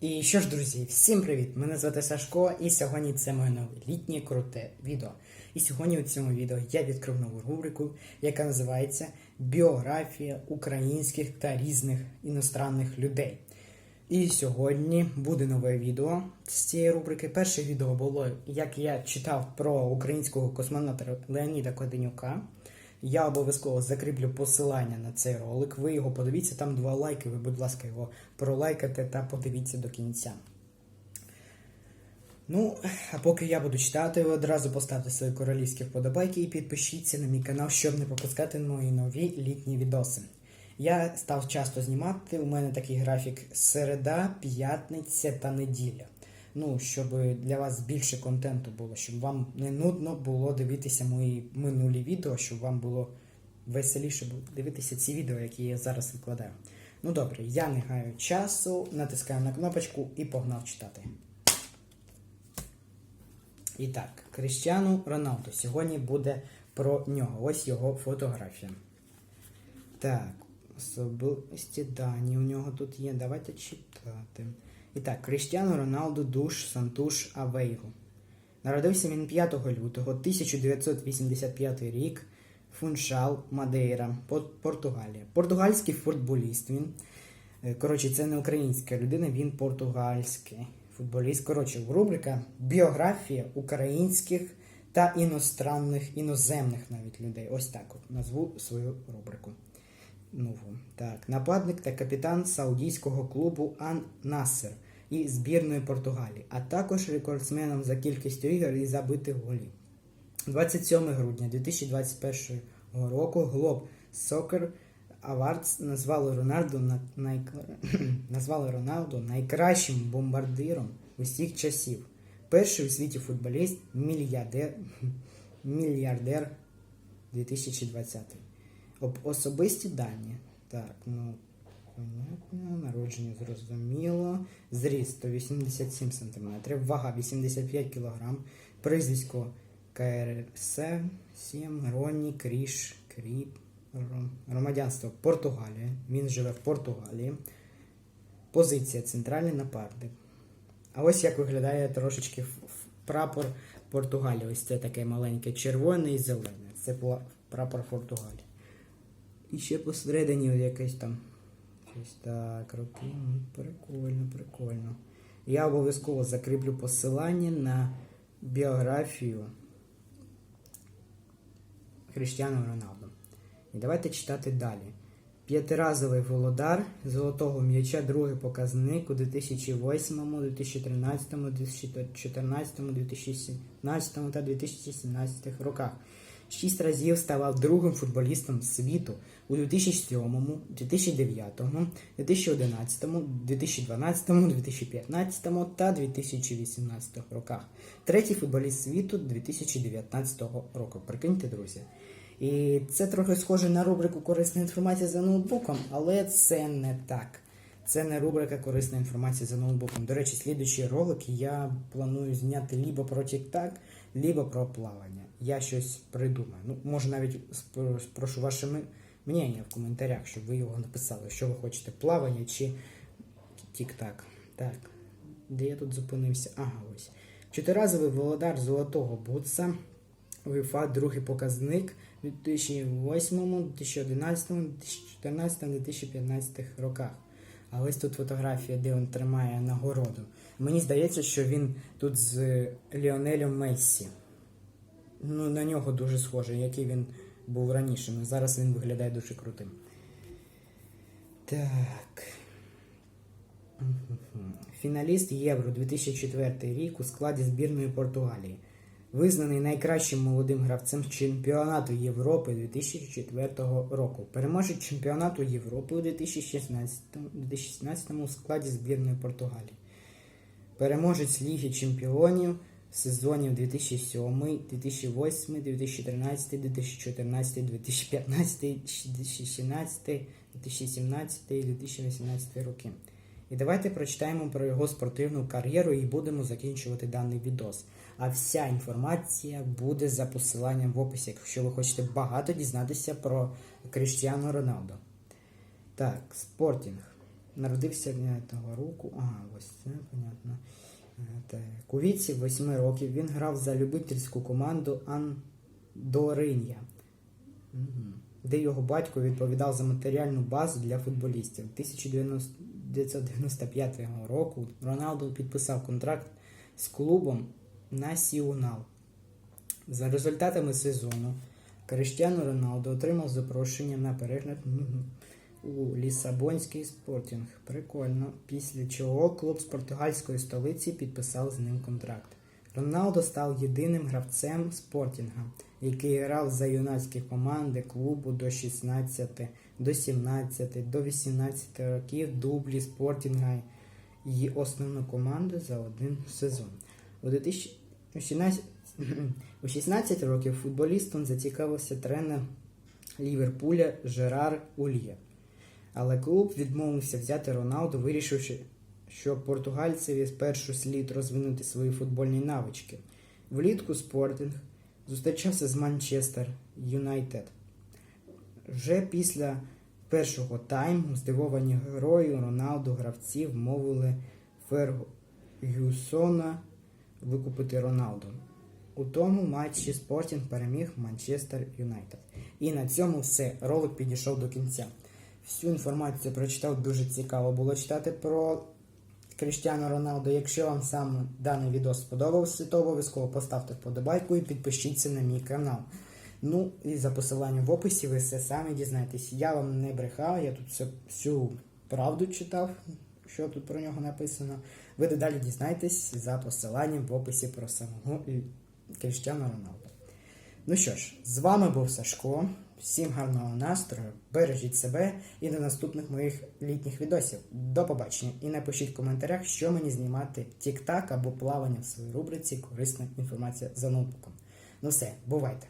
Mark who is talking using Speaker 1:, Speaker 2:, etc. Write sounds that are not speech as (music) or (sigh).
Speaker 1: І що ж, друзі, всім привіт! Мене звати Сашко, і сьогодні це моє нове літнє круте відео. І сьогодні у цьому відео я відкрив нову рубрику, яка називається Біографія українських та різних іностранних людей. І сьогодні буде нове відео з цієї рубрики. Перше відео було, як я читав про українського космонавта Леоніда Коденюка. Я обов'язково закріплю посилання на цей ролик. Ви його подивіться, там два лайки. Ви, будь ласка, його пролайкайте та подивіться до кінця. Ну, а поки я буду читати, ви одразу поставте свої королівські вподобайки і підпишіться на мій канал, щоб не пропускати мої нові літні відоси. Я став часто знімати. У мене такий графік середа, п'ятниця та неділя. Ну, щоб для вас більше контенту було, щоб вам не нудно було дивитися мої минулі відео, щоб вам було веселіше дивитися ці відео, які я зараз викладаю. Ну добре, я не гаю часу, натискаю на кнопочку і погнав читати. І так, Кріштіану Роналду. Сьогодні буде про нього. Ось його фотографія. Так, особисті дані у нього тут є. Давайте читати. І так, Кріштіану Роналду Душ Сантуш Авейгу. Народився він 5 лютого 1985 рік. Фуншал Мадейра, Португалія. Португальський футболіст він. Е, Коротше, це не українська людина, він португальський футболіст. Коротше, рубрика Біографія українських та іностранних, іноземних навіть людей. Ось так от назву свою рубрику. Нову. Так, нападник та капітан саудійського клубу Ан Насер і збірної Португалії, а також рекордсменом за кількістю ігор і забитих голів. 27 грудня 2021 року Globe Soccer Awards назвали Роналду най... (clears throat) назвали Роналду найкращим бомбардиром усіх часів. Перший у світі футболіст (clears throat) мільярдер, мільярдер 2020. Об особисті дані. Так, ну понятно, народження зрозуміло. Зріст 187 см, вага 85 кг, прізвисько КРС 7, Ронні, Кріш, Кріп, громадянство Португалія. Він живе в Португалії. Позиція центральний нападник. А ось як виглядає трошечки прапор Португалії. Ось це таке маленьке червоне і зелене. Це прапор Португалії. І ще посередині якесь там. Щось так, роки. Прикольно, прикольно. Я обов'язково закріплю посилання на біографію Християна Роналду. І давайте читати далі. П'ятиразовий володар золотого м'яча, другий показник у 2008, 2013, 2014, 2017 та 2017 роках. Шість разів ставав другим футболістом світу у 2007, 2009, 2011, 2012, 2015 та 2018 роках. Третій футболіст світу 2019 року. Прикиньте, друзі. І це трохи схоже на рубрику Корисна інформація за ноутбуком, але це не так. Це не рубрика Корисна інформація за ноутбуком. До речі, слідуючий ролик я планую зняти либо про TikTok, либо про плавання. Я щось придумаю. Ну, може навіть спро- спрошу ваше мнення в коментарях, щоб ви його написали, що ви хочете, плавання чи TikTok. Так, де я тут зупинився? Ага, ось. Чотиразовий володар золотого бутса. УЄФА другий показник у 2008, 2011, 2014, 2015 роках. А ось тут фотографія, де він тримає нагороду. Мені здається, що він тут з Ліонелем Мессі. Ну, на нього дуже схожий, який він був раніше. Ну, зараз він виглядає дуже крутим. Так. Фіналіст Євро 2004 рік у складі збірної Португалії. Визнаний найкращим молодим гравцем чемпіонату Європи 2004 року. Переможець чемпіонату Європи у 2016, 2016 у складі збірної Португалії. Переможець Ліги Чемпіонів сезонів 2007, 2008, 2013, 2014, 2015, 2016, 2017 і 2018 роки. І давайте прочитаємо про його спортивну кар'єру і будемо закінчувати даний відос. А вся інформація буде за посиланням в описі, якщо ви хочете багато дізнатися про Кріштіану Роналдо. Так, спортінг. Народився того року. Ага, ось це понятно. Е, Так. У віці 8 років він грав за любительську команду Андорин'я, де його батько відповідав за матеріальну базу для футболістів. 1995 року Роналдо підписав контракт з клубом Насіонал. За результатами сезону Криштіану Роналдо отримав запрошення на перегляд у Лісабонський спортінг. Прикольно. Після чого клуб з португальської столиці підписав з ним контракт. Роналдо став єдиним гравцем спортінга, який грав за юнацькі команди клубу до 16, до 17, до 18 років дублі спортінга і основну команду за один сезон. У 2016 (clears throat) у 16 років футболістом зацікавився тренер Ліверпуля Жерар Ульє. Але клуб відмовився взяти Роналду, вирішивши, що португальцеві спершу слід розвинути свої футбольні навички. Влітку Спортинг зустрічався з Манчестер Юнайтед. Вже після першого тайму здивовані герою Роналду гравці вмовили Фергюсона викупити Роналду. У тому матчі Спортінг переміг Манчестер Юнайтед. І на цьому все. Ролик підійшов до кінця. Всю інформацію прочитав, дуже цікаво було читати про Кріштіану Роналду. Якщо вам саме даний відео сподобався, то обов'язково поставте вподобайку і підпишіться на мій канал. Ну і за посиланням в описі ви все самі дізнаєтесь. Я вам не брехав, я тут всю правду читав, що тут про нього написано. Ви дедалі дізнаєтесь за посиланням в описі про самого Кріштіану Роналду. Ну що ж, з вами був Сашко. Всім гарного настрою, бережіть себе і до наступних моїх літніх відосів. До побачення. І напишіть в коментарях, що мені знімати тік-так або плавання в своїй рубриці Корисна інформація за ноутбуком. Ну все, бувайте!